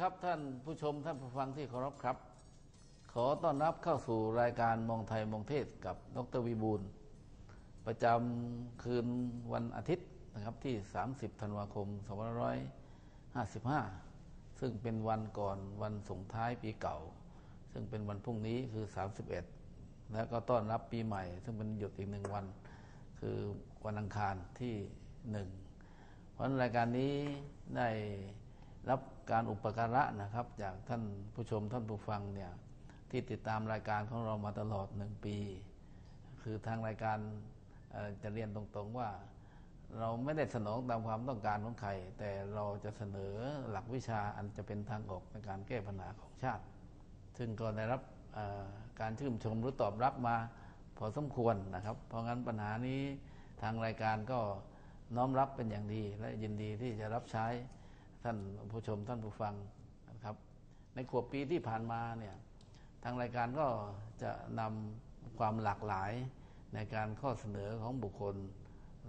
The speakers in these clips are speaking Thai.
ครับท่านผู้ชมท่านผู้ฟังที่เคารพครับ ขอต้อนรับเข้าสู่รายการมองไทยมองเทศกับดรวิบูลประจำคืนวันอาทิตย์นะครับที่ 30 ธันวาคม 2555 ซึ่งเป็นวันก่อนวันส่งท้ายปีเก่า ซึ่งเป็นวันพรุ่งนี้คือ 31 แล้วก็ต้อนรับปีใหม่ ซึ่งเป็นหยุดอีกหนึ่งวัน คือวันอังคารที่หนึ่งเพราะรายการนี้ได้รับการอุปการะนะครับ จากท่านผู้ชมท่านผู้ฟังเนี่ยที่ติดตามรายการของเรามาตลอดหนึ่งปี คือทางรายการจะเรียนตรงๆว่าเราไม่ได้สนองตามความต้องการของใคร แต่เราจะเสนอหลักวิชาอันจะเป็นทางออกในการแก้ปัญหาของชาติ ซึ่งก็ได้รับการชื่นชมหรือตอบรับมาพอสมควรนะครับ เพราะงั้นปัญหานี้ทางรายการก็น้อมรับเป็นอย่างดี และยินดีที่จะรับใช้ ท่านผู้ชมท่านผู้ฟังนะครับ ในขวบปีที่ผ่านมาเนี่ยทางรายการก็จะนำความหลากหลายในการข้อเสนอของบุคคล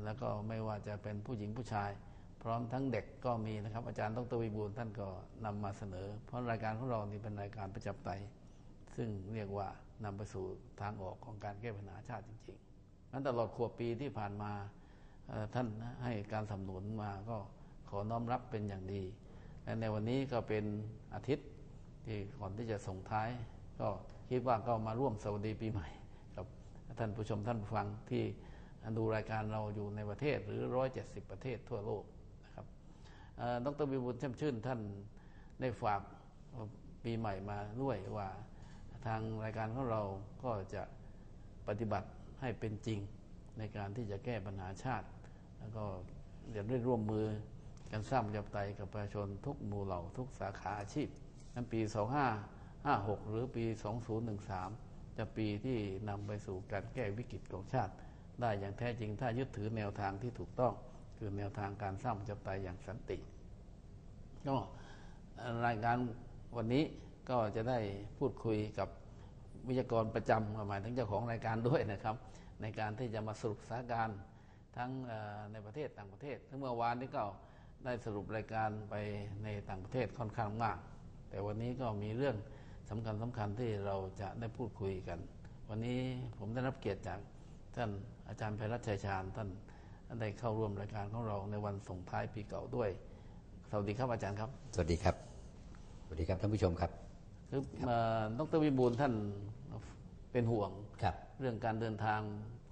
แล้วก็ไม่ว่าจะเป็นผู้หญิงผู้ชาย พร้อมทั้งเด็กก็มีนะครับ อาจารย์ดรวิบูลท่านก็นำมาเสนอ เพราะรายการของเรานี่เป็นรายการประจับไตซึ่งเรียกว่านำไปสู่ทางออกของการแก้ปัญหาชาติจริงๆนั้นตลอดขวบปีที่ผ่านมาท่านให้การสนับสนุนมาก็ ขอน้อมรับเป็นอย่างดี และในวันนี้ก็เป็นอาทิตย์ที่ก่อนที่จะส่งท้าย ก็คิดว่าก็มาร่วมสวัสดีปีใหม่ กับท่านผู้ชมท่านผู้ฟังที่ดูรายการเราอยู่ในประเทศหรือ 170 ประเทศทั่วโลกนะครับเอ่อดรวิบูลย์เช่มชื่นท่านได้ฝากปีใหม่มาด้วยว่าทางรายการของเราก็จะปฏิบัติให้เป็นจริงในการที่จะแก้ปัญหาชาติ แล้วก็จะได้ร่วมมือ กันสร้างประชาธิปไตยกับประชาชนทุกหมู่เหล่าทุกสาขาอาชีพนั้นปี 2556 หรือปี 2013 จะปีที่นำไปสู่การแก้วิกฤตของชาติ ได้อย่างแท้จริงถ้ายึดถือแนวทางที่ถูกต้อง คือแนวทางการสร้างประชาธิปไตยอย่างสันติก็รายการวันนี้ก็จะได้พูดคุยกับวิทยากรประจำหมายถึงเจ้าของรายการด้วยนะครับ ในการที่จะมาสรุปสถานการณ์ทั้งในประเทศต่างประเทศ ทั้งเมื่อวานนี้ก็ ได้สรุปรายการไปในต่างประเทศค่อนข้างมาก แต่วันนี้ก็มีเรื่องสำคัญสำคัญที่เราจะได้พูดคุยกัน วันนี้ผมได้รับเกียรติจากท่านอาจารย์ไพรัชชัยชาญท่านได้เข้าร่วมรายการของเราในวันส่งท้ายปีเก่าด้วย สวัสดีครับอาจารย์ครับ สวัสดีครับ สวัสดีครับท่านผู้ชมครับคือเอ่อดรวิบูลย์ท่านเป็นห่วงครับเรื่องการเดินทาง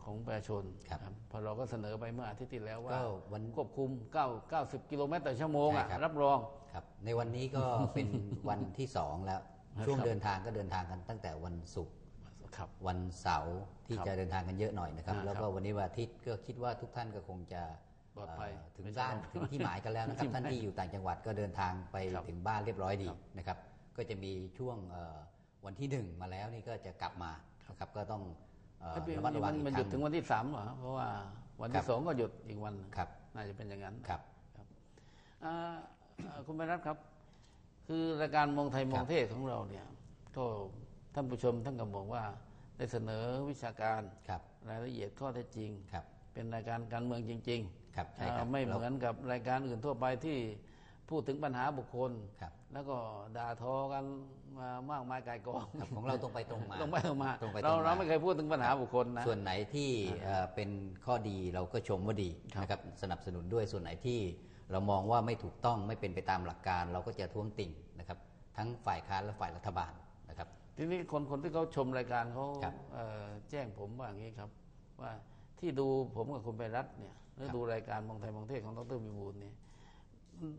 ของประชาชนครับเพอเราก็เสนอไปเมื่ออาทิตย์ที่แล้วว่าก็วันควบคุม 9 90 กิโลเมตรต่อชั่วโมงอะใช่ครับรับรองครับ ในวันนี้ก็เป็นวันที่สองแล้วครับช่วงเดินทางก็เดินทางกันตั้งแต่วันศุกร์ครับวันเสาร์ที่ครับจะเดินทางกันเยอะหน่อยนะครับอ่าแล้วก็ครับวันนี้วันอาทิตย์ก็คิดว่าทุกท่านก็คงจะปลอดภัยเอ่อถึงไม่ใช่บ้านถึงที่หมายกันแล้วนะครับที่หมายท่านที่อยู่ต่างจังหวัดก็เดินทางไปครับถึงบ้านเรียบร้อยดีครับนะครับ ก็จะมีช่วงเอ่อวันที่หนึ่งมาแล้วนี่ก็จะกลับมานะครับก็ต้องเอ่อไอ้ปี ระมัดระวังอีกมันคหยุรั้ดงถึงวันที่สามเหรอเพราะว่าวันครัที่บสองก็หยุดอีกวันหนึ่งครับน่าจะเป็นอย่างนั้นครับครับอ่าเอ่อคุณไพรัตน์ครับ คือรายการมองไทยมองเทศของเราเนี่ยก็ท่านผู้ชมท่านก็บอกว่าได้เสนอวิชาการครับรายละเอียดข้อเท็จจริงครับ เป็นรายการการเมืองจริง ๆ ครับใช่ครับอ่าไม่เหมือนกับรายการอื่นทั่วไปที่ พูดถึงปัญหาบุคคลครับแล้วก็ด่าทอกันมามากมายกายกองครับของเราตรงไปตรงมาตรงไปตรงมาตรงไปตรงเรามาเราไม่เคยพูดถึงปัญหาบุคคลนะส่วนไหนที่เอ่อเป็นข้อดีเราก็ชมว่าดีครับนะครับสนับสนุนด้วยส่วนไหนที่เรามองว่าไม่ถูกต้องไม่เป็นไปตามหลักการ เราก็จะท้วงติ่งนะครับ ทั้งฝ่ายค้านและฝ่ายรัฐบาลนะครับ ทีนี้คนคนที่เขาชมรายการเขาครับเอ่อแจ้งผมว่าอย่างนี้ครับ ว่าที่ดูผมกับคุณไปรัตน์เนี่ยหรือครับดูรายการมองไทยมองเทศของดรวิบูลย์เนี่ย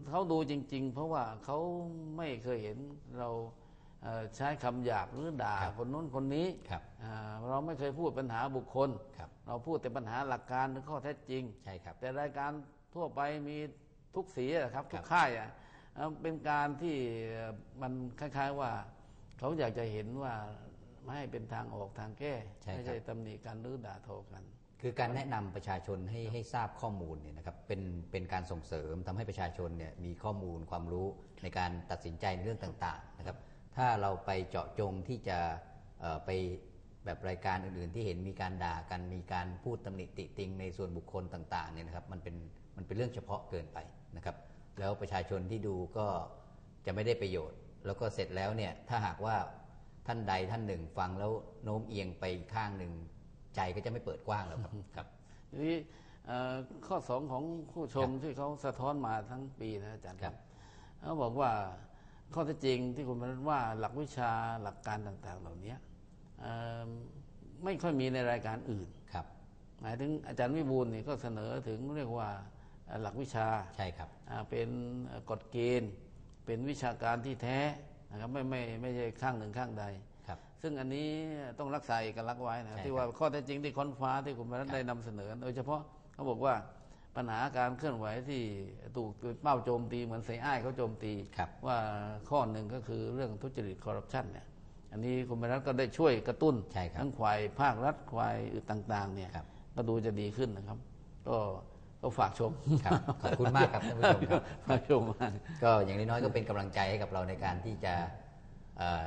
เขาดูจริง ๆ เพราะว่าเขาไม่เคยเห็นเราเอ่อใช้คำหยาบหรือด่าคนนู้นคนนี้ครับอ่าเราไม่เคยพูดปัญหาบุคคลครับเราพูดแต่ปัญหาหลักการหรือข้อเท็จจริงใช่ครับ แต่รายการทั่วไปมีทุกสีอะครับ ทุครักบค่ายอะเอ่อเป็นการที่มันคล้าย ๆว่าเขาอยากจะเห็นว่าไม่ให้เป็นทางออกทางแก้ใช่ครับไม่ใช่ตำหนิกันหรือด่าทอกัน คือการแนะนำประชาชนให้ให้ทราบข้อมูลเนี่ยนะครับเป็นเป็นการส่งเสริมทำให้ประชาชนเนี่ยมีข้อมูลความรู้ในการตัดสินใจในเรื่องต่างๆนะครับถ้าเราไปเจาะจงที่จะเอ่อไปแบบรายการอื่นๆ ที่เห็นมีการด่ากันมีการพูดตำหนิติติงในส่วนบุคคลต่างๆเนี่ยนะครับมันเป็นมันเป็นเรื่องเฉพาะเกินไปนะครับแล้วประชาชนที่ดูก็จะไม่ได้ประโยชน์ แล้วก็เสร็จแล้วเนี่ยถ้าหากว่าท่านใดท่านหนึ่งฟังแล้วโน้มเอียงไปอีกข้างหนึ่ง ใจก็จะไม่เปิดกว้างแล้วครับครับทีนี้เอ่อข้อสองของผู้ชมที่เขาสะท้อนมาทั้งปีนะอาจารย์ครับเขาบอกว่าข้อเท็จจริงที่คุณมนัสว่าหลักวิชาหลักการต่าง ๆ เหล่านี้เอ่อไม่ค่อยมีในรายการอื่นครับ หมายถึงอาจารย์วิบูลย์นี่ก็เสนอถึงเรียกว่าเอ่อหลักวิชาใช่ครับอ่าเป็นเอ่อกฎเกณฑ์ เป็นวิชาการที่แท้นะครับไม่ไม่ไม่ใช่ข้างหนึ่งข้างใดครับ ซึ่งอันนี้ต้องรักษาเอกลักษณ์ไว้นะใช่ที่ว่าข้อเท็จจริงที่ค้นฟ้าที่คุณพระได้นำเสนอ โดยเฉพาะเขาบอกว่าปัญหาการเคลื่อนไหวที่ถูกเป้าโจมตีเหมือนเซอ้ายเขาโจมตีครับว่าข้อหนึ่งก็คือเรื่องทุจริตคอร์รัปชันเนี่ยอันนี้คุณพระก็ได้ช่วยกระตุ้นใช่ครับทั้งฝ่ายภาครัฐฝ่ายอื่นต่างๆเนี่ยครับก็ดูจะดีขึ้นนะครับ ก็ก็ฝากชมครับขอบคุณมากครับท่านผู้ชมครับฝากชมมากก็อย่างน้อยๆก็เป็นกำลังใจให้กับเราในการที่จะ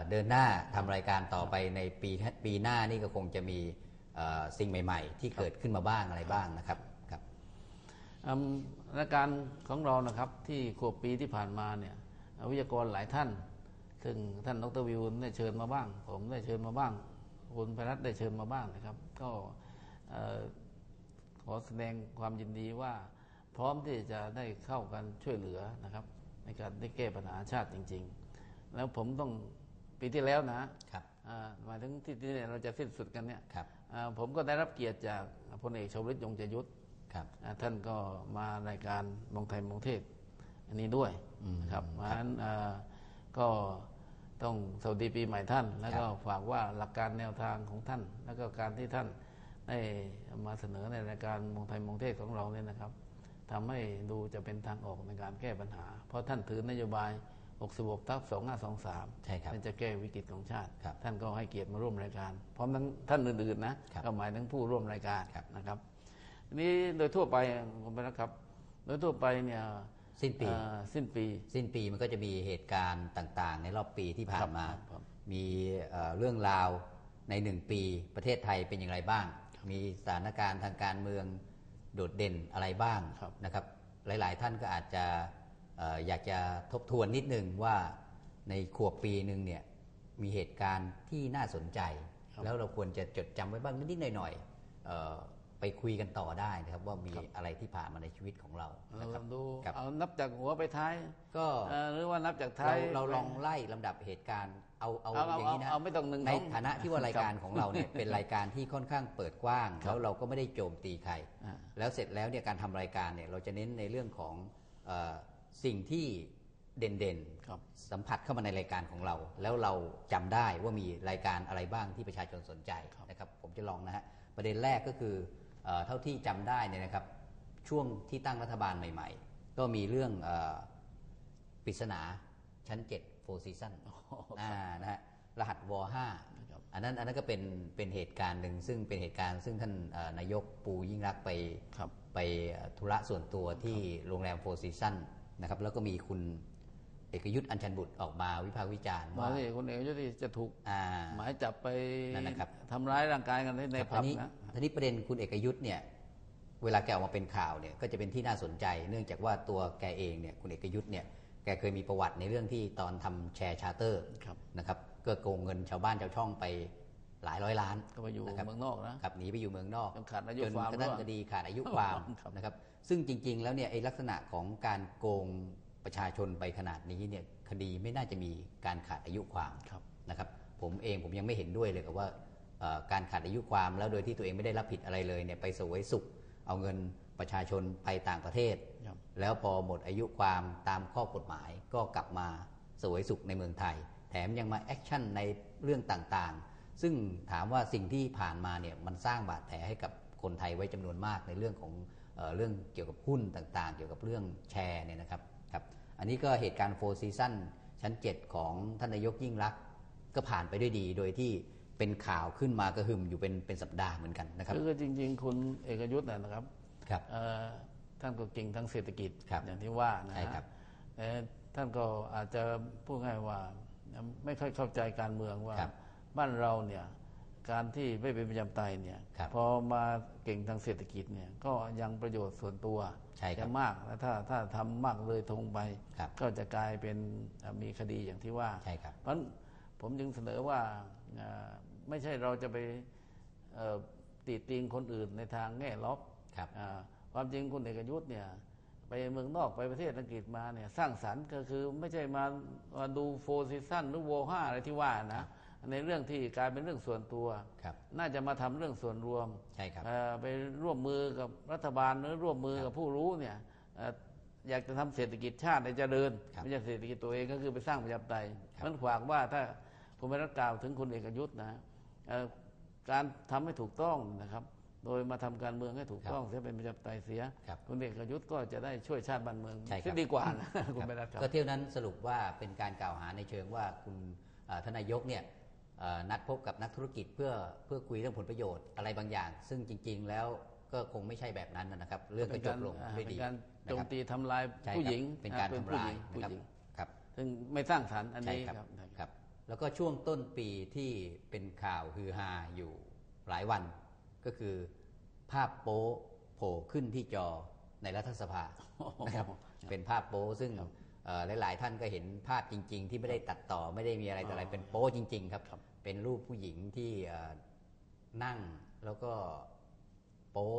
เดินหน้าทำรายการต่อไปในปีปีหน้านี่ก็คงจะมีเอ่อสิ่งใหม่ ๆ ที่เกิดขึ้นมาบ้างอะไรบ้างนะครับครับรายการของเรานะครับที่ขวบปีที่ผ่านมาเนี่ยวิทยากรหลายท่าน ซึ่งท่านดรวิวได้เชิญมาบ้าง ผมได้เชิญมาบ้างคุณพรัตได้เชิญมาบ้างนะครับ ก็ขอแสดงความยินดีว่า พร้อมที่จะได้เข้ากันช่วยเหลือนะครับ ในการได้แก้ปัญหาชาติจริง ๆ แล้วผมต้อง ปีที่แล้วนะครับอ่าหมายถึงที่ที่เนี่ยเราจะสิ้นสุดกันเนี่ยครับอ่าผมก็ได้รับเกียรติจากพลเอกชวลิตยงใจยุทธครับอ่าท่านก็มารายการมองไทยมองเทศ อันนี้ด้วยนะครับเพราะฉะนั้นอ่าก็ต้องสวัสดีปีใหม่ท่าน แล้วก็ฝากว่าหลักการแนวทางของท่าน แล้วก็การที่ท่านได้มาเสนอในรายการมองไทยมองเทศของเราเนี่ยนะครับทำให้ดูจะเป็นทางออกในการแก้ปัญหา เพราะท่านถือนโยบาย 66ทับ2523 ใช่ครับท่านจะแก้วิกฤตของชาติครับท่านก็ให้เกียรติมาร่วมรายการ พร้อมทั้งท่านอื่นๆนะครับก็หมายถึงผู้ร่วมรายการครับนะครับทีนี้โดยทั่วไปผมไปนะครับ โดยทั่วไปเนี่ยสิ้นปีเอ่อสิ้นปี สิ้นปีมันก็จะมีเหตุการณ์ต่างๆ ในรอบปีที่ผ่านมาครับครับมีเอ่อเรื่องราวในหนึ่งปีประเทศไทยเป็นอย่างไรบ้าง มีสถานการณ์ทางการเมืองโดดเด่นอะไรบ้างครับนะครับ หลาย ๆ ท่านก็อาจจะเอ่ออยากจะทบทวนนิดนึงว่าในขวบปีหนึ่งเนี่ยมีเหตุการณ์ที่น่าสนใจ แล้วเราควรจะจดจำไว้บ้างนิดๆหน่อยๆเอ่อไปคุยกันต่อได้นะครับว่ามีอะไรที่ผ่านมาในชีวิตของเราเรานะครับดูครับเอานับจากหัวไปท้าย ก็เอ่อหรือว่านับจากท้าเรายเราลองไล่ลำดับเหตุการณ์เอาเอาเอาเอาอย่างนี้นะเอาไม่ต้องหนึ่งในสองฐานะที่ว่ารายการครับของเราเนี่ยเป็นรายการที่ค่อนข้างเปิดกว้างแล้วเราก็ไม่ได้โจมตีใครอ่าแล้วเสร็จแล้วเนี่ยการทำรายการเนี่ยเราจะเน้นในเรื่องของเออ สิ่งที่เด่นครับๆสัมผัสเข้ามาในรายการของเรา แล้วเราจำได้ว่ามีรายการอะไรบ้างที่ประชาชนสนใจนะครับ ผมจะลองนะฮะประเด็นแรกก็คือเออเท่าที่จำได้เนี่ยนะครับ ช่วงที่ตั้งรัฐบาลใหม่ ๆ ก็มีเรื่องเออปริศนาชั้น7 Four Season อ่านะฮะรหัสว5อันนั้นอันนั้นก็เป็นเป็นเหตุการณ์หนึ่งซึ่งเป็นเหตุการณ์ซึ่งท่านเอ่อนายกปูยิ่งรักษณ์ไปครับไปเอ่อธุระส่วนตัวที่โรงแรม Four Season นะครับ แล้วก็มีคุณเอกยุทธ์อัญชันบุตรออกมาวิพากษ์วิจารณ์มาว่าที่คนเอกยุทธจะถูกอ่าหมายจับไปนั่นนะครับทำร้ายร่างกายกันในครับผัทีบนี้นะทีนี้ประเด็นคุณเอกยุทธ์เนี่ยเวลาแกออกมาเป็นข่าวเนี่ยก็จะเป็นที่น่าสนใจ เนื่องจากว่าตัวแกเองเนี่ยคุณเอกยุทธ์เนี่ยแกเคยมีประวัติในเรื่องที่ตอนทำแชร์ชาร์เตอร์ครับนะครับก็โกงเงินชาวบ้านชาวช่องไป หลายร้อยล้านก็ไปอยู่นะครับเมืองนอกนะครับหนีไปอยู่เมืองนอกจนขาดอายุจนความกระทั่งด้วยคดีขาดอายุความครับนะครับซึ่งจริง ๆ แล้วเนี่ยไอ้ลักษณะของการโกงประชาชนไปขนาดนี้เนี่ยคดีไม่น่าจะมีการขาดอายุความครับนะครับ ผมเองผมยังไม่เห็นด้วยเลยกับว่าเอ่อการขาดอายุความแล้วโดยที่ตัวเองไม่ได้รับผิดอะไรเลยเนี่ยไปเสวยสุข เอาเงินประชาชนไปต่างประเทศครับแล้วพอหมดอายุความตามข้อกฎหมายก็กลับมาเสวยสุขในเมืองไทย แถมยังมาแอคชั่นในเรื่องต่างๆ ซึ่งถามว่าสิ่งที่ผ่านมาเนี่ยมันสร้างบาดแผลให้กับคนไทยไว้จำนวนมากในเรื่องของเออเรื่องเกี่ยวกับหุ้นต่างๆ เกี่ยวกับเรื่องแชร์เนี่ยนะครับครับอันนี้ก็เหตุการณ์โฟร์ซีซั่นชั้น 7 ของท่านนายกยิ่งรักษณ์ก็ผ่านไปด้วยดี โดยที่เป็นข่าวขึ้นมากระหึ่มอยู่เป็นเป็นสัปดาห์เหมือนกันนะครับคือจริง ๆ คุณเอกยุทธ์นะนะครับครับเอ่อท่านก็เก่งทั้งเศรษฐกิจครับอย่างที่ว่านะใช่ฮะครับแต่ท่านก็อาจจะพูดง่ายว่าไม่ค่อยเข้าใจการเมืองว่าครั บบ้านเราเนี่ยการที่ไม่เป็นประชาธิปไตยเนี่ยครับพอมาเก่งทางเศรษฐกิจเนี่ยก็ยังประโยชน์ส่วนตัวใช่ครับจะมากแล้วถ้าถ้าทำมากเลยทงไปครับก็จะกลายเป็นเอ่อมีคดีอย่างที่ว่าใช่ครับเพราะฉะนั้นผมจึงเสนอว่าเอ่อไม่ใช่เราจะไปเอ่อติติงคนอื่นในทางแง่ลบครับอ่าความจริงคุณเอกยุทธ์เนี่ยไปเมืองนอกไปประเทศอังกฤษมาเนี่ยสร้างสรรค์ก็คือไม่ใช่มามาดูโฟร์ซีซั่นหรือโวห้าอะไรที่ว่านะ ในเรื่องที่กลายเป็นเรื่องส่วนตัวครับน่าจะมาทำเรื่องส่วนรวมใช่ครับเอ่อไปร่วมมือกับรัฐบาลหรือร่วมมือกับผู้รู้เนี่ยเอ่ออยากจะทำเศรษฐกิจชาติในเจริญครับไม่ใช่เศรษฐกิจตัวเองก็คือไปสร้างประชาธิปไตยครับมันขวากว่าถ้าคุณไม่รักกล่าวถึงคุณเอกยุทธ์นะเอ่อการทำให้ถูกต้องนะครับ โดยมาทำการเมืองให้ถูกต้องเสียเป็นประชาธิปไตยเสียครับคุณเอกยุทธ์ก็จะได้ช่วยชาติบ้านเมืองใช่ครับเสียดีกว่านะคุณไม่รักครับก็เที่ยวนั้นสรุปว่าเป็นการกล่าวหาในเชิงว่าคุณเอ่อทานนายกเนี่ยเอ่อ นัดพบกับนักธุรกิจเพื่อเพื่อคุยเรื่องผลประโยชน์อะไรบางอย่าง ซึ่งจริง ๆ แล้วก็คงไม่ใช่แบบนั้นนะครับ เรื่องก็จบลงด้วยดีเป็นการนะโจคมรับตีทำลายใช่ครับผู้หญิงเป็นการอ่ทำลายผู้นะครับหญิงครับซึ่งไม่สร้างสรรค์อันใช่นี้ครับครับครับ แล้วก็ช่วงต้นปีที่เป็นข่าวฮือฮาอยู่หลายวัน ก็คือภาพโป๊โผล่ขึ้นที่จอในรัฐสภานะครับเป็นภาพโป๊ซึ่งเอ่อ หลายๆท่านก็เห็นภาพจริง ๆ ที่ไม่ได้ตัดต่อไม่ได้มีอะไรต่ออะไรเป็นโป๊จริง ๆ ครับ เป็นรูปผู้หญิงที่เอ่อนั่งแล้วก็โป๊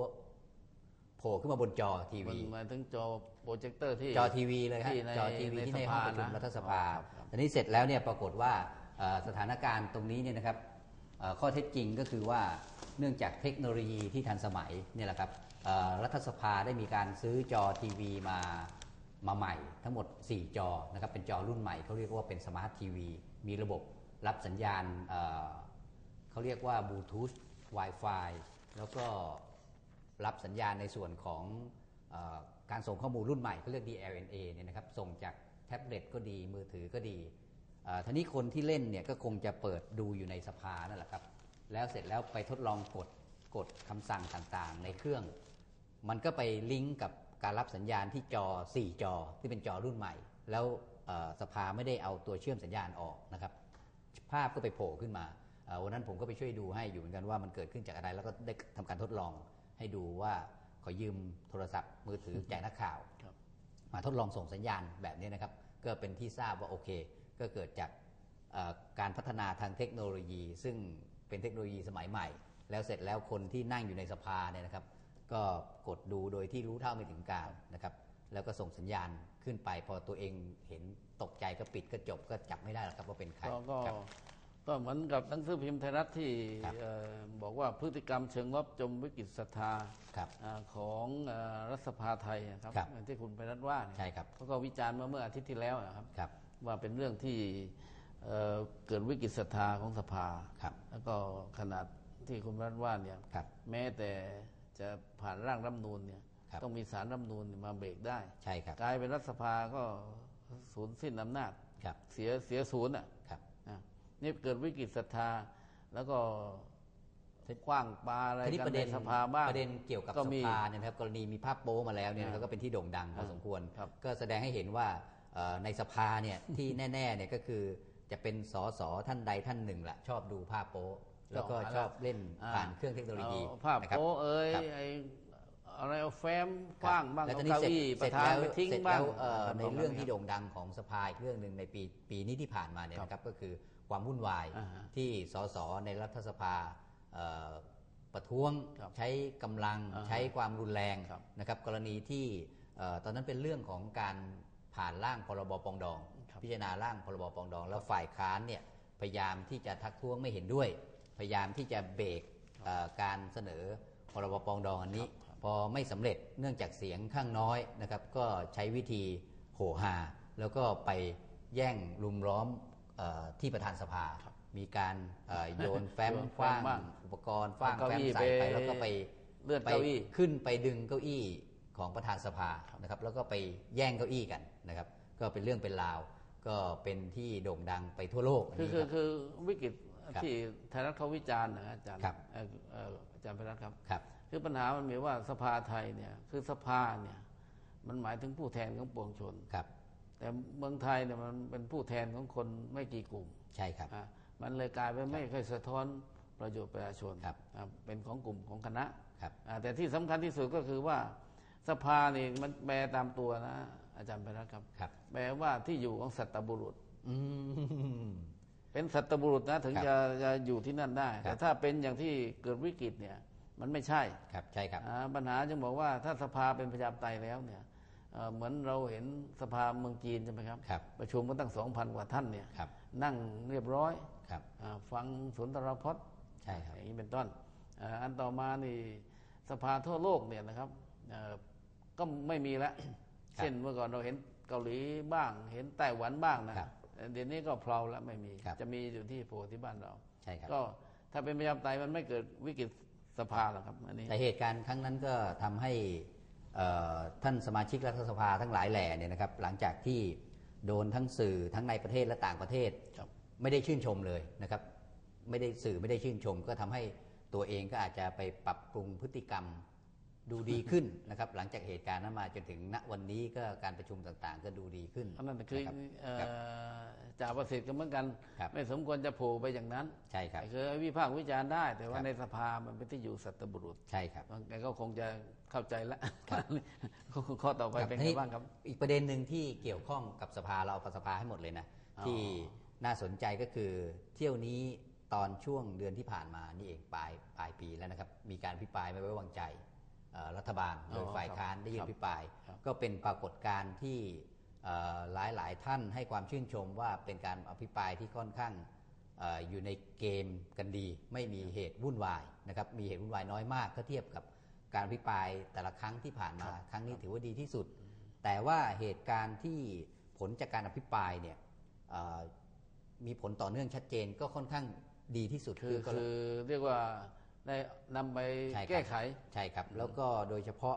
โผล่ขึ้นมาบนจอทีมันวีหมายถึงจอโปรเจคเตอร์ที่จอทีวีเลยฮะที่ในจอทีวีที่ในห้องประชุมในสภานะรัฐสภาครับครับทีนี้เสร็จแล้วเนี่ยปรากฏว่าเอ่อสถานการณ์ตรงนี้เนี่ยนะครับเอ่อข้อเท็จจริงก็คือว่าเนื่องจากเทคโนโลยีที่ทันสมัยเนี่ยแหละครับเอ่อรัฐสภาได้มีการซื้อจอทีวีมา มาใหม่ทั้งหมด 4 จอนะครับเป็นจอรุ่นใหม่เขาเรียกว่าเป็นสมาร์ททีวีมีระบบรับสัญญาณเเขาเรียกว่าบลูทูธ Wi-Fi แล้วก็รับสัญญาณในส่วนของออการส่งข้อมูลรุ่นใหม่เขาเรียก DLNA เนี่ยนะครับส่งจากแท็บเล็ตก็ดีมือถือก็ดีเอ่อทีนี้คนที่เล่นเนี่ยก็คงจะเปิดดูอยู่ในสภานั่นแหละครับ แล้วเสร็จแล้วไปทดลองกดกดคำสั่งต่างๆ ในเครื่อง มันก็ไปลิงก์กับ การรับสัญญาณที่จอ 4 จอที่เป็นจอรุ่นใหม่ แล้วเอ่อสภาไม่ได้เอาตัวเชื่อมสัญญาณออกนะครับ ภาพก็ไปโผล่ขึ้นมาเอ่อวันนั้นผมก็ไปช่วยดูให้อยู่เหมือนกันว่ามันเกิดขึ้นจากอะไรแล้วก็ได้ทำการทดลองให้ดูว่าขอยืมโทรศัพท์มือถือจากนักข่าวครับมาทดลองส่งสัญญาณแบบนี้นะครับ ก็เป็นที่ทราบว่าโอเค ก็เกิดจากเอ่อการพัฒนาทางเทคโนโลยี ซึ่งเป็นเทคโนโลยีสมัยใหม่ แล้วเสร็จแล้วคนที่นั่งอยู่ในสภาเนี่ยนะครับ ก็กดดูโดยที่รู้เท่าไม่ถึงการนะครับแล้วก็ส่งสัญญาณขึ้นไป พอตัวเองเห็นตกใจก็ปิดก็จบก็จับไม่ได้หรอกครับว่าเป็นใครก็ก็ครับก็เหมือนกับหนังสือพิมพ์ไทยรัฐที่ครับเอ่อบอกว่าพฤติกรรมเชิงลบจมวิกฤตศรัทธาครับอ่าของเอ่อรัฐสภาไทยอะครับครับที่คุณไปรัฐว่าเนี่ยใช่ครับเขาก็วิจารณ์มาเมื่ออาทิตย์ที่แล้วนะครับครับว่าเป็นเรื่องที่เอ่อเกิดวิกฤตศรัทธาของสภาครับแล้วก็ขนาดที่คุณรัฐว่าเนี่ยครับแม้แต่ จะผ่านร่างรัฐธรรมนูนเนี่ย ครับ ต้องมีสารรัฐธรรมนูนมาเบรกได้ ใช่ครับกลายเป็นรัฐสภาก็สูญสิ้นอำนาจ ครับเสียเสียศูนย์อะครับ นะนี่เกิดวิกฤตศรัทธา แล้วก็คว้างปลาอะไรทีนี้กันประเด็นในสภาบ้างประเด็นเกี่ยวกับก็สมี ภาเนี่ยนะครับกรณีมีภาพโป๊มาแล้วเนี่ยนะครับอ่าก็เป็นที่โด่งดังพอสมควร ครับก็แสดงให้เห็นว่าเอ่อในสภาเนี่ย ที่แน่ๆเนี่ยก็คือจะเป็นสสท่านใดท่านหนึ่งแหละชอบดูภาพโป๊ แล้วก็ชอบเล่นผ่านเครื่องเทคโนโลยีเอาภาพนะครับโป๊เอ้ยครับไออะไรเอาแฟ้มคว้างบ้างแล้วเอาตอนนี้เก้าเสร็จอี้ปเสร็ระจธานแล้วไปทิ้งเสร็จบ้าแล้งวเอ่อในเรื่องที่คบโด่งดังของสภาอีกเรื่องหนึ่งในปีปีนี้ที่ผ่านมาเนี่ยนะครับก็คือความวุ่นวายอ่าฮะที่สสในรัฐสภาเอ่อประท้วงครับใช้กำลังอ่าฮะใช้ความรุนแรงครับนะครับกรณีที่เอ่อตอนนั้นเป็นเรื่องของการผ่านร่างพรบปรองดองครับพิจารณาร่างพรบปรองดอง แล้วฝ่ายค้านเนี่ยพยายามที่จะทักท้วงไม่เห็นด้วย พยายามที่จะเบรกเอ่อการเสนอพรบปรองดองอันนี้ พอไม่สำเร็จเนื่องจากเสียงข้างน้อยนะครับ ก็ใช้วิธีโหหา แล้วก็ไปแย่งลุมล้อมเออที่ประธานสภา มีการเอ่อโยนแฟ้มโยนคว้างแฟ้มบ้างอุปกรณ์ฟางเอาแฟ้เก้ามอี้ใส่ไปไปแล้วก็ไปเลื่อนไปเก้าอี้ขึ้นไปดึงเก้าอี้ของประธานสภานะครับ แล้วก็ไปแย่งเก้าอี้กันนะครับ ก็เป็นเรื่องเป็นราว ก็เป็นที่โด่งดังไปทั่วโลกอันคือนี้คือรับคือวิกฤตครับ ที่ไทยรัฐเขาวิจารณ์นะอาจารย์ครับเอ่อเอ่ออาจารย์พรัตน์ครับครับ คือปัญหามันมีว่าสภาไทยเนี่ยคือสภาเนี่ยมันหมายถึงผู้แทนของปวงชนครับ แต่เมืองไทยเนี่ยมันเป็นผู้แทนของคนไม่กี่กลุ่มใช่ครับอะมันเลยกลายเป็นไม่ค่อยสะท้อนประโยชน์ประชาชนครับอ่าเป็นของกลุ่มของคณะครับอ่าแต่ที่สำคัญที่สุดก็คือว่าสภานี่มันแปลตามตัวนะ อาจารย์ไปรัตน์ครับครับ แปลว่าที่อยู่ของสัตบุรุษอืม เป็นสัตบุรุษนะถึงครับจะจะอยู่ที่นั่นได้ครับแต่ถ้าเป็นอย่างที่เกิดวิกฤตเนี่ยมันไม่ใช่ครับใช่ครับอ่าปัญหาจึงบอกว่าถ้าสภาเป็นประชาธิปไตยแล้วเนี่ยเอ่อเหมือนเราเห็นสภาเมืองจีนใช่ไหมครับครับประชุมกันตั้งสองพันกว่าท่านเนี่ยครับนั่งเรียบร้อยครับอาฟังสุนทรพจน์ใช่ครับอย่างนี้เป็นต้นอ่าอันต่อมานี่สภาทั่วโลกเนี่ยนะครับเอ่อก็ไม่มีละเช่นเมื่อก่อนเราเห็นเกาหลีบ้าง เห็นไต้หวันบ้างนะครับ เดี๋ยวนี้ก็เพลาแล้วไม่มี ครับจะมีอยู่ที่โพธิที่บ้านเราใช่ครับ ก็ถ้าเป็นประชาธิปไตยมันไม่เกิดวิกฤตสภาหรอกครับอันนี้ แต่เหตุการณ์ครั้งนั้นก็ทำให้เอ่อท่านสมาชิกรัฐสภาทั้งหลายแหล่เนี่ยนะครับ หลังจากที่โดนทั้งสื่อทั้งในประเทศและต่างประเทศ ครับ ไม่ได้ชื่นชมเลยนะครับ ไม่ได้สื่อไม่ได้ชื่นชม ก็ทำให้ตัวเองก็อาจจะไปปรับปรุงพฤติกรรม ดูดีขึ้นนะครับ หลังจากเหตุการณ์นั้นมาจนถึงณวันนี้ก็การประชุมต่างๆ ก็ดูดีขึ้นอันนั้นคือนะรับเอ่อครับจ่าประสิทธิ์ก็เหมือนกันครับไม่สมควรจะโผล่ไปอย่างนั้นใช่ครับคือวิพากษ์วิจารณ์ได้ แต่ว่าครับในสภามันเป็นที่อยู่สัตบุรุษใช่ครับแกก็คงจะเข้าใจแล้วข้อต่อไปเป็นทีไงนี้บ้างครับ อีกประเด็นหนึ่งที่เกี่ยวข้องกับสภาเราเอาสภาให้หมดเลยนะอ๋อที่น่าสนใจก็คือเที่ยวนี้ตอนช่วงเดือนที่ผ่านมานี่เองปลายปลายปีแล้วนะครับ มีการพิปรายไม่ไว้วางใจเอ่อ รัฐบาลโดยฝ่ายค้านได้ยื่นพิปราย ก็เป็นปรากฏการณ์ที่หลายหลายๆท่านให้ความชื่นชมว่าเป็นการอภิปรายที่ค่อนข้างเอออยู่ในเกมกันดี ไม่มีเหตุวุ่นวายนะครับมีเหตุวุ่นวายน้อยมากถ้าเทียบกับการอภิปรายแต่ละครั้งที่ผ่านมาครั้งนี้ถือว่าดีที่สุด แต่ว่าเหตุการณ์ที่ผลจากการอภิปรายเนี่ยเอ่อมีผลต่อเนื่องชัดเจนก็ค่อนข้างดีที่สุดคือก็คือเรียกว่า ได้นำไปใช่ครับ แก้ไข ใช่ครับ แล้วก็โดยเฉพาะ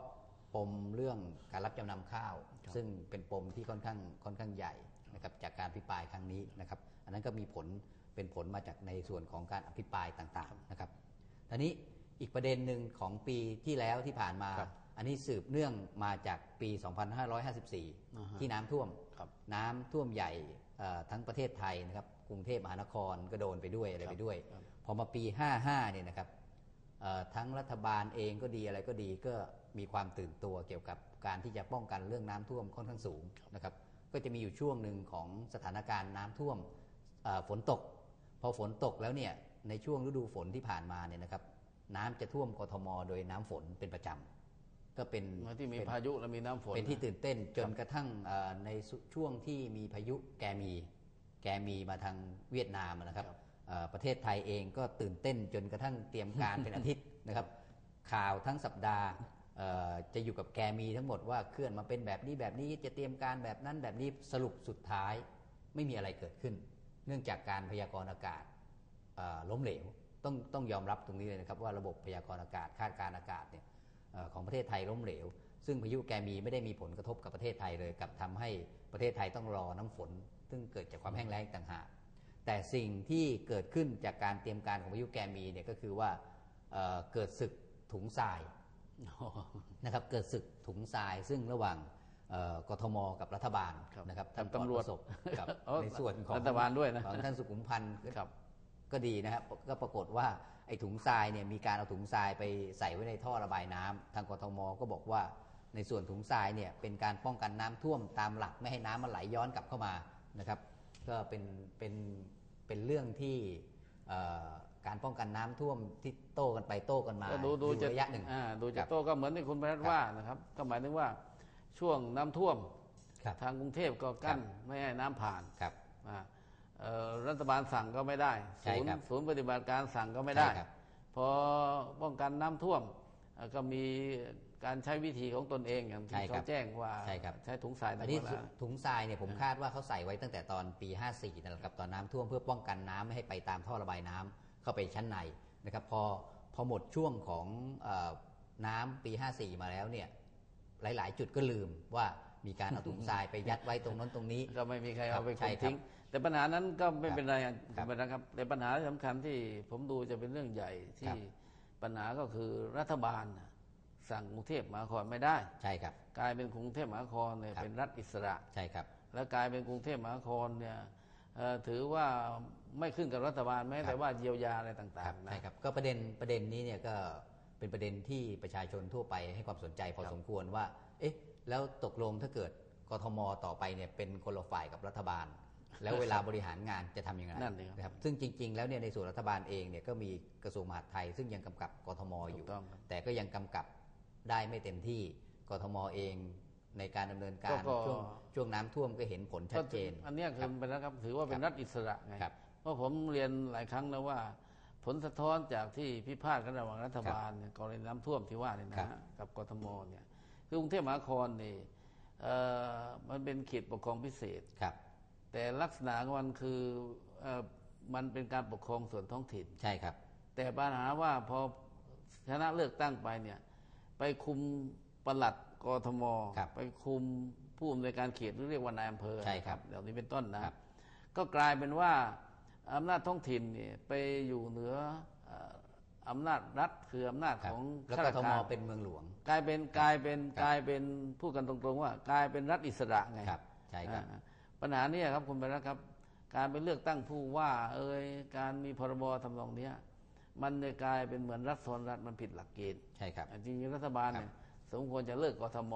ปมเรื่องการรับจำนำข้าวซึ่งเป็นปมที่ค่อนข้างค่อนข้างใหญ่นะครับจากการอภิปรายครั้งนี้นะครับอันนั้นก็มีผลเป็นผลมาจากในส่วนของการอภิปรายต่างๆนะครับทีนี้อีกประเด็นหนึ่งของปีที่แล้วที่ผ่านมา ครับอันนี้สืบเนื่องมาจากปี อ่าฮะ2554ที่น้ำท่วม ครับ น้ำท่วมใหญ่เอ่อทั้งประเทศไทยนะครับกรุงเทพมหานครก็โดนไปด้วยอะไรไปด้วย ครับ พอมาปี 55เนี่ยนะครับเอ่อ ทั้งรัฐบาลเองก็ดีอะไรก็ดีก็มีความตื่นตัวเกี่ยวกับการที่จะป้องกันเรื่องน้ำท่วมค่อนข้างสูงนะครับก็จะมีอยู่ช่วงหนึ่งของสถานการณ์น้ำท่วมเอ่อฝนตก พอฝนตกแล้วเนี่ยในช่วงฤดูฝนที่ผ่านมาเนี่ยนะครับน้ำจะท่วมกทม โดยน้ำฝนเป็นประจำก็เป็นเมื่อที่มีเป็นพายุและมีน้ำฝนเป็นที่ตื่นเต้นจนกระทั่งเอ่อในช่วงที่มีพายุแกมี แกมีมาทางเวียดนามนะครับครับเอ่อ ประเทศไทยเองก็ตื่นเต้นจนกระทั่งเตรียมการเป็นอาทิตย์นะครับ ข่าวทั้งสัปดาห์จะอยู่กับแกมีทั้งหมดว่าเคลื่อนมาเป็นแบบนี้แบบนี้จะเตรียมการแบบนั้นแบบนี้สรุปสุดท้ายไม่มีอะไรเกิดขึ้น เนื่องจากการพยากรณ์อากาศล้มเหลวต้องต้องยอมรับตรงนี้เลยนะครับว่าระบบพยากรณ์อากาศคาดการณ์อากาศเนี่ยอของประเทศไทยล้มเหลว ซึ่งพายุแกมีไม่ได้มีผลกระทบกับประเทศไทยเลยกับทำให้ประเทศไทยต้องรอน้ำฝน ซึ่งเกิดจากความแห้งแล้งต่างหาก แต่สิ่งที่เกิดขึ้นจากการเตรียมการของพายุแกมีเนี่ยก็คือว่าเอ่อเกิดศึกถุงทรายนะครับเกิดศึกถุงทรายซึ่งระหว่างเอ่อกทมกับรัฐบาลครับนะครับกับตำรวจท่านปลอดประสบกับอ๋อในส่วนของรัฐบาลด้วยนะของท่านสุขุมพันธ์ก็ครับก็ดีนะครับก็ปรากฏว่าไอ้ถุงทรายเนี่ยมีการเอาถุงทรายไปใส่ไว้ในท่อระบายน้ำทางกทมก็บอกว่าในส่วนถุงทรายเนี่ยเป็นการป้องกันน้ำท่วมตามหลักไม่ให้น้ำมันไหลย้อนกลับเข้ามานะครับ ก็เป็นเป็น เป็นเรื่องที่เอ่อการป้องกันน้ำท่วมที่โต้กันไปโต้กันมาก็ดูดูอยู่จะระยะหนึ่งอ่าดูคจะรับโตก็เหมือนที่คุณพรัตน์ครับว่านะครับก็หมายถึงว่าช่วงน้ำท่วมครับทางกรุงเทพก็กั้นครับไม่ให้น้ำผ่านครับอ่าเอ่อรัฐบาลสั่งก็ไม่ได้ใช่ศูนย์ครับศูนย์ปฏิบัติการสั่งก็ไม่ได้ใช่ครับพอป้องกันน้ำท่วมเอ่อก็มี การใช้วิธีของตนเองอย่างใช่ที่ครัเขาบแจ้งว่าใช่ครับใช้ถุงทรายอันนี้ธรรมดาถุงทรายเนี่ยผมคาดว่าเขาใส่ไว้ตั้งแต่ตอนปี 54นั่นแหละครับตอนน้ำท่วมเพื่อป้องกันน้ำไม่ให้ไปตามท่อระบายน้ำเข้าไปชั้นในนะครับพอพอหมดช่วงของเออน้ำปี 54 มาแล้วเนี่ยหลาย ๆ จุดก็ลืมว่ามีการเอาถุงทรายไปยัดไว้ตรงนั้นตรงนี้ ก็ไม่มีใครครัเอาบไปใช่ขนครับทิ้ง แต่ปัญหานั้นก็ไม่เป็นไรอะครับคุณพรัตน์ครับแต่ปัญหาที่สำคัญที่ผมดูจะเป็นเรื่องใหญ่ครัที่บปัญหาก็คือรัฐบาลน่ะ สั่งกรุงเทพมหานครไม่ได้ ใช่ครับ กลายเป็นกรุงเทพมหานครเนี่ยครับเป็นรัฐอิสระใช่ครับ และกลายเป็นกรุงเทพมหานครเนี่ยเอ่อถือว่าไม่ขึ้นกับรัฐบาลแม้ครับแต่ว่าเยียวยาอะไรต่าครังบๆนะใช่ครับก็ประเด็นประเด็นนี้เนี่ยก็เป็นประเด็นที่ประชาชนทั่วไปให้ความสนใจพอครับสมควรว่า เอ๊ะ แล้วตกลงถ้าเกิดกทมต่อไปเนี่ยเป็นคนละฝ่ายกับรัฐบาล แล้วเวลาบริหารงานจะทำยังไงนั่นสิครับนะครับ ซึ่งจริง ๆ แล้วเนี่ยในส่วนรัฐบาลเองเนี่ยก็มีกระทรวงมหาดไทย ซึ่งยังกำกับกทมอยู่ถูกต้องครับแต่ก็ยังกำกับ ได้ไม่เต็มที่กทมเองในการดำเนินการก็ก็ช่วงช่วงน้ำท่วมก็เห็นผลชัดเจนก็อันเนี้ยคคืรัอบเป็นนะครับถือว่าเป็นครับรัฐอิสระไงครับเพราะผมเรียนหลายครั้งแล้วว่า ผลสะท้อนจากที่พิพาทกันระหว่างรัฐบาลเนี่ยกรณีน้ำท่วมที่ว่าเนี่ยครันะบฮะกับกทมเนี่ยคือกรุงเทพมหานครนี่เอ่อมันเป็นเขตปกครองพิเศษครับ แต่ลักษณะของมันคือเอ่อมันเป็นการปกครองส่วนท้องถิ่นใช่ครับ แต่ปัญหาว่าพอชนะเลือกตั้งไปเนี่ย ไปคุมปลัดกทมครับไปคุมผู้อำนวยการเขตหรือเรียกว่านายอำเภอใช่ครับเหล่านี้เป็นต้นนะครับ ก็กลายเป็นว่าอำนาจท้องถิ่นเนี่ยไปอยู่เหนือเอ่ออำนาจรัฐคืออำนาจครัขบองแล้วข้ากราชทมการเป็นเมืองหลวง กลายเป็นกลายเป็นครับกลายเป็นพูดกันตรงๆว่า กลายเป็นรัฐอิสระไงครับใช่ครับอ่าปัญหาเนี้ครับคุณไปรัตน์ครับ การไปเลือกตั้งผู้ว่า เอ่ยการมีพรบทำนองเนี้ย มันจะกลายเป็นเหมือนรัฐซ้อนรัฐมันผิดหลักเกณฑ์ใช่ครับจริงๆรัฐบาลเนี่ยสมควรจะเลิกกทม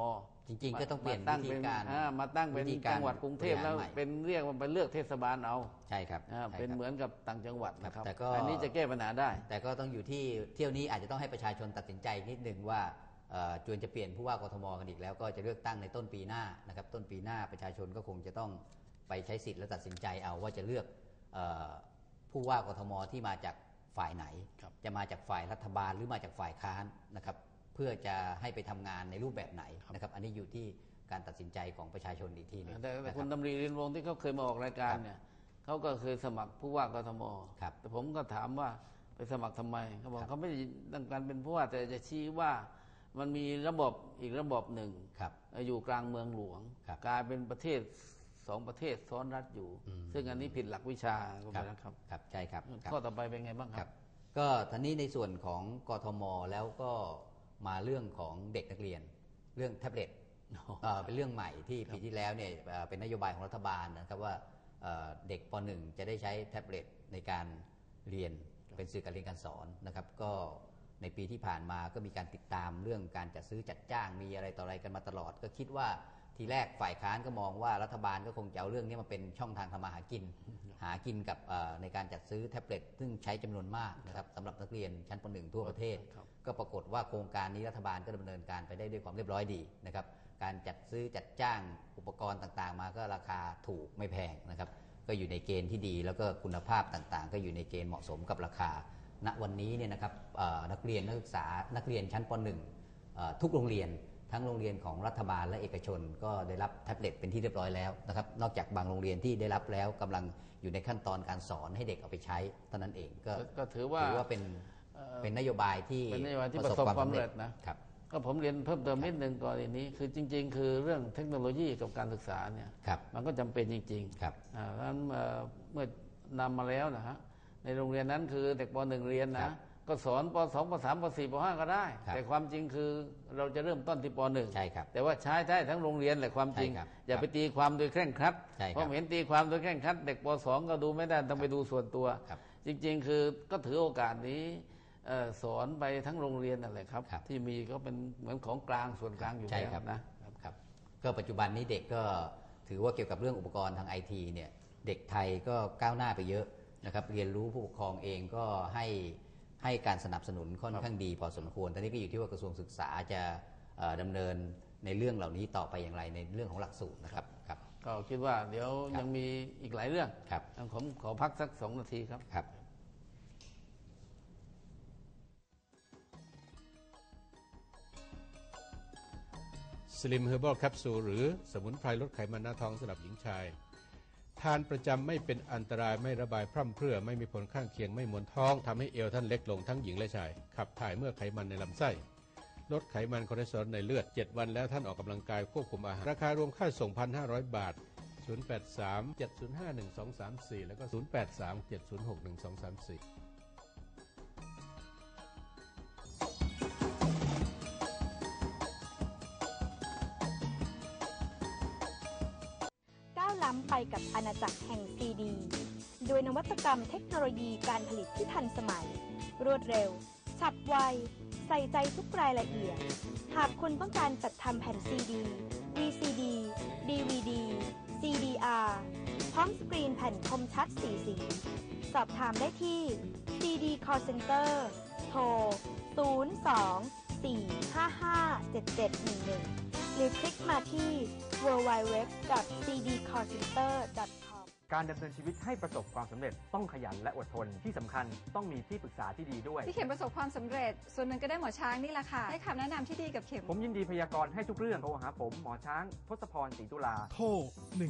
จริง ๆ ก็ต้องเปลี่ยนมาตั้งวิธีเป็นการอ่มาตั้งเป็นวิธีการจังหวัดกรุงเทพแล้วบริหารใหม่เป็นเรียกว่าไปเลือกเทศบาลเอาใช่ครับอ่าใช่เป็นครับเหมือนกับต่างจังหวัดนะครับแต่ก็อันนี้จะแก้ปัญหาได้ แต่ก็ต้องอยู่ที่เที่ยวนี้อาจจะต้องให้ประชาชนตัดสินใจนิดนึงว่าเอ่อจวนจะเปลี่ยนผู้ว่ากทมกันอีกแล้วก็จะเลือกตั้งในต้นปีหน้านะครับ ต้นปีหน้าประชาชนก็คงจะต้องไปใช้สิทธิ์และตัดสินใจเอาว่าจะเลือกเอ่อผู้ว่ากทมที่มาจาก ฝ่ายไหนครับจะมาจากฝ่ายรัฐบาลหรือมาจากฝ่ายค้านนะครับ เพื่อจะให้ไปทำงานในรูปแบบไหนนะครับ อันนี้อยู่ที่การตัดสินใจของประชาชนอีกทีหนึงแต่แต่นะคคุรับณดำรีรินวงศ์ที่เขาเคยมาออกรายการเนี่ยเขาก็เคยสมัครผู้ว่ากทมครับแต่ผมก็ถามว่าไปสมัครทำไมเขาบอกครับเขาไม่ได้ต้องการเป็นผู้ว่าแต่จะชี้ว่ามันมีระบบอีกระบบหนึ่งครับอยู่กลางเมืองหลวงครับกลายเป็นประเทศ สองประเทศซ้อนรัฐอยู่ ซึ่งอันนี้ผิดหลักวิชาก็ไปนะครับครับใช่ครับครับข้อต่อไปเป็นไงบ้างคครัรับบก็ท่านี้ในส่วนของกทมแล้วก็มาเรื่องของเด็กนักเรียน เรื่องแท็บเล็ตอ๋อเอ่อเป็นเรื่องใหม่ที่ปีที่แล้วเนี่ยเอ่อเป็นนโยบายของรัฐบาลนะครับว่าเอ่อเด็กป .1 จะได้ใช้แท็บเล็ตในการเรียนเป็นสื่อการเรียนการสอนนะครับ ก็ในปีที่ผ่านมาก็มีการติดตามเรื่องการจัดซื้อจัดจ้างมีอะไรต่ออะไรกันมาตลอด ก็คิดว่า ทีแรกฝ่ายค้านก็มองว่ารัฐบาลก็คงจะเอาเรื่องนี้มาเป็นช่องทางทำมาหากิน หากินกับเอ่อในการจัดซื้อแท็บเล็ตซึ่งใช้จำนวนมากนะครับสำหรับนักเรียนชั้นป .1 ทั่วประเทศครับก็ปรากฏว่าโครงการนี้รัฐบาลก็ดำเนินการไปได้ด้วยความเรียบร้อยดีนะครับการจัดซื้อจัดจ้างอุปกรณ์ต่างๆ มาก็ราคาถูกไม่แพงนะครับก็อยู่ในเกณฑ์ที่ดี แล้วก็คุณภาพต่างๆ ก็อยู่ในเกณฑ์เหมาะสมกับราคา ณวันนี้เนี่ยนะครับเอ่อนักเรียนนักศึกษานักเรียนชั้นป .1 เอ่อทุกโรงเรียน ทั้งโรงเรียนของรัฐบาลและเอกชน ก็ได้รับแท็บเล็ตเป็นที่เรียบร้อยแล้วนะครับ นอกจากบางโรงเรียนที่ได้รับแล้วกำลังอยู่ในขั้นตอนการสอนให้เด็กเอาไปใช้เท่านั้นเองก็ก็ถือว่าถือว่าเป็นเอ่อเป็นนโยบายที่เป็นนโยบายที่ประสบความสำเร็จนะครับก็ผมเรียนเพิ่มเติมนิดนึงกรณีนี้ คือจริง ๆ คือเรื่องเทคโนโลยีกับการศึกษาเนี่ยครับมันก็จำเป็นจริงครับๆอ่าเพราะฉะนั้นเอ่อเมื่อนำมาแล้วนะฮะในโรงเรียนนั้นคือเด็กป .1 เรียนครันะบ ก็สอนป .2 ป .3 ป .4 ป .5 ก็ได้ครับแต่ความจริงคือเราจะเริ่มต้นที่ป .1 ใช่ครับแต่ว่าใช้ได้ทั้งโรงเรียนแหละความจริงใช่ครับอย่าไปตีความโดยเคร่งครัดใช่ครับเพราะเห็นตีความโดยเคร่งครัด เด็กป .2 ก็ดูไม่ได้ต้องไปดูส่วนตัวครับจริง ๆ คือก็ถือโอกาสนี้เอ่อสอนไปทั้งโรงเรียนนั่นแหละครับครับที่มีก็เป็นเหมือนของกลางส่วนกลางอยู่ใช่แล้วครับนะครับก็ปัจจุบันนี้เด็กก็ถือว่าเกี่ยวกับเรื่องอุปกรณ์ทางไอทีเนี่ยเด็กไทยก็ก้าวหน้าไปเยอะนะครับเรียนรู้ผู้ปกครองเองก็ให้ ให้การสนับสนุนค่อนข้างดีพอสมควร ตอนนี้ก็อยู่ที่ว่ากระทรวงศึกษาจะเอ่อดำเนินในเรื่องเหล่านี้ต่อไปอย่างไรในเรื่องของหลักสูตรนะครับครับ ก็คิดว่าเดี๋ยวครับยังมีอีกหลายเรื่องครับผมขอพักสักสองนาทีครับครับสลิมเฮอร์บ l ลแคปซูลหรือสมุนไพรลดไขมันหน้าท้องสำหรับหญิงชาย ทานประจำไม่เป็นอันตรายไม่ระบายพร่ำเพรื่อไม่มีผลข้างเคียงไม่มวนท้องทำให้เอวท่านเล็กลงทั้งหญิงและชาย ขับถ่ายเมื่อไขมันในลำไส้ ลดไขมันคอเลสเตอรอลในเลือด 7 วันแล้วท่านออกกำลังกายควบคุมอาหาร ราคารวมค่าส่ง 1,500 บาท 083 705 1234 แล้วก็ 083 706 1234 ไปกับอาณาจักรแห่งซีดี โดยนวัตกรรมเทคโนโลยีการผลิตที่ทันสมัย รวดเร็ว ฉับไว ใส่ใจทุกรายละเอียด หากคุณต้องการจัดทำแผ่นซีดี VCD DVD CDR พร้อมสกรีนแผ่นคมชัดสีสี สอบถามได้ที่ CD Call Center โทร 02 455 7711 หรือคลิกมาที่ www.cdcallcenter.com การดำเนินชีวิตให้ประสบความสำเร็จต้องขยันและอดทนที่สำคัญต้องมีที่ปรึกษาที่ดีด้วย ที่เข็มประสบความสำเร็จ ส่วนหนึ่งก็ได้หมอช้างนี่แหละค่ะให้คำแนะนำที่ดีกับเข็ม ผมยินดีพยากรณ์ให้ทุกเรื่องโทรหาผมหมอช้างทศพรศรีตุลา โทร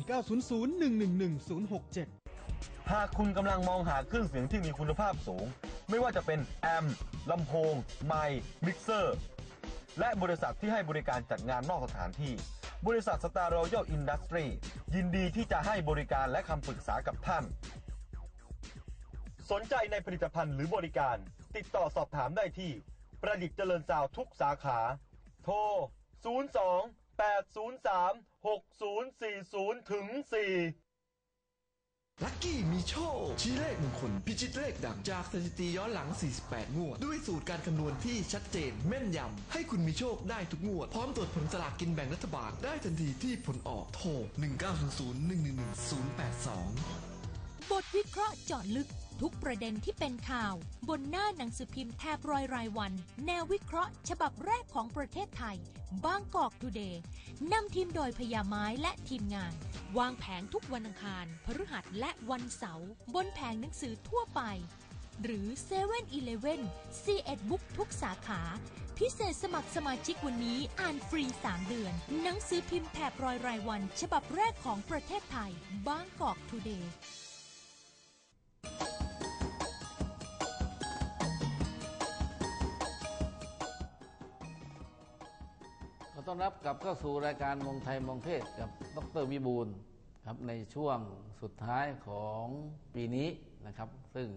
1900111067 หากคุณกำลังมองหาเครื่องเสียงที่มีคุณภาพสูง ไม่ว่าจะเป็นแอมป์ลำโพง ไมค์มิกเซอร์ และบริษัทที่ให้บริการจัดงานนอกสถานที่ บริษัทสตาร์รอยัลอินดัสทรียินดีที่จะให้บริการและคำปรึกษากับท่าน สนใจในผลิตภัณฑ์หรือบริการ ติดต่อสอบถามได้ที่ ประดิษฐ์เจริญสาวทุกสาขา โทร 02 803 6040ถึง4 ลัคกี้มีโชคชี้เลขมงคลพิชิตเลขดังจากสถิติย้อนหลัง 48 งวด ด้วยสูตรการคำนวณที่ชัดเจน แม่นยำ ให้คุณมีโชคได้ทุกงวด พร้อมตรวจผลสลากกินแบ่งรัฐบาล ได้ทันทีที่ผลออกโทร 1900111082 บทวิเคราะห์เจาะลึกทุกประเด็นที่เป็นข่าว บนหน้าหนังสือพิมพ์แทบรอยรายวัน แนววิเคราะห์ ฉบับแรกของประเทศไทย บางกอกทูเดย์นำทีมโดยพยาไม้และทีมงาน วางแผงทุกวันอังคาร พฤหัสและวันเสาร์บนแผงหนังสือทั่วไป หรือ7 e เ e ่ e อ11บุ๊กทุกสาขา พิเศษสมัครสมาชิกวันนี้อ่านฟรี 3 เดือน หนังสือพิมพ์แถบรอยรายวัน ฉบับแรกของประเทศไทย บางกอกทูเดย์ อต้อนรับกลับเข้าสู่รายการมองไทยมองเทศกับดรวิบูลครับในช่วงสุดท้ายของปีนี้นะครับ ซึ่ง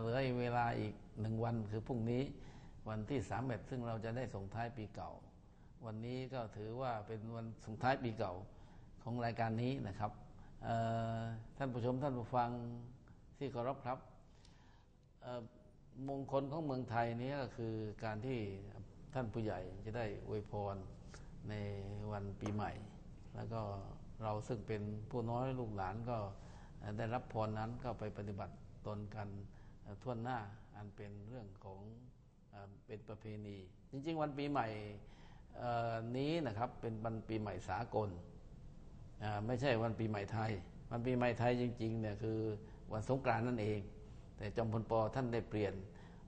เหลือเวลาอีกหนึ่งวันคือพรุ่งนี้วันที่3ามเอ็ดซึ่งเราจะได้ส่งท้ายปีเก่า วันนี้ก็ถือว่าเป็นวันส่งท้ายปีเก่าของรายการนี้นะครับท่านผู้ชมท่านผู้ฟังที่เคารพครับมงคลของเมืองไทยนี้ก็คือการที่ท่านผู้ใหญ่จะได้อวยพร ในวันปีใหม่ แล้วก็เราซึ่งเป็นผู้น้อยลูกหลานก็ได้รับพรนั้นก็ไปปฏิบัติตนกันทั่วหน้าอันเป็นเรื่องของเป็นประเพณี จริง ๆ วันปีใหม่นี้นะครับเป็นวันปีใหม่สากลไม่ใช่วันปีใหม่ไทย วันปีใหม่ไทยจริงๆเนี่ยคือวันสงกรานต์นั่นเอง แต่จอมพลปอท่านได้เปลี่ยน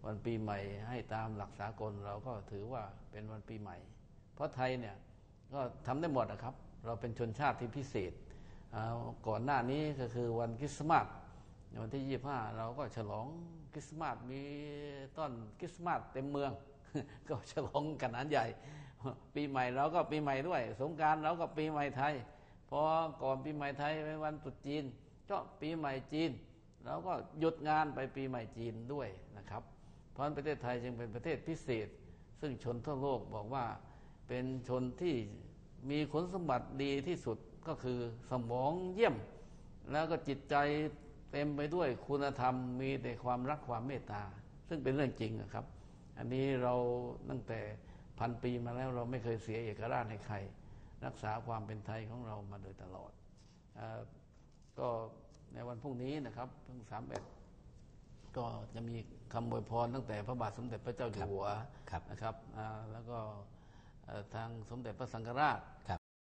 วันปีใหม่ให้ตามหลักสากลเราก็ถือว่าเป็นวันปีใหม่ เพราะไทยเนี่ย ก็ทำได้หมดนะครับ เราเป็นชนชาติที่พิเศษ ก่อนหน้านี้ก็คือวันคริสต์มาสวันที่25เราก็ฉลองคริสต์มาสมีต้นคริสต์มาสเต็มเมือง ก็ฉลองกันอันใหญ่ ปีใหม่เราก็ปีใหม่ด้วย สงการเราก็ปีใหม่ไทยพอก่อนปีใหม่ไทยเป็นวันตรุษจีน ก็ปีใหม่จีนเราก็หยุดงานไปปีใหม่จีนด้วยนะครับ เพราะประเทศไทยจึงเป็นประเทศพิเศษ ซึ่งชนทั่วโลกบอกว่า เป็นชนที่มีคุณสมบัติดีที่สุดก็คือสมองเยี่ยม แล้วก็จิตใจเต็มไปด้วยคุณธรรมมีแต่ความรักความเมตตา ซึ่งเป็นเรื่องจริงอะครับ อันนี้เราตั้งแต่พันปีมาแล้วเราไม่เคยเสียเอกราชให้ใคร รักษาความเป็นไทยของเรามาโดยตลอดเออก็ในวันพรุ่งนี้นะครับเพิ่งสามเอ็ดก็จะมีคำอวยพรตั้งแต่พระบาทสมเด็จพระเจ้าอยู่หัวครับนะครับอ่าแล้วก็เอ่อ ทางสมเด็จพระสังฆราช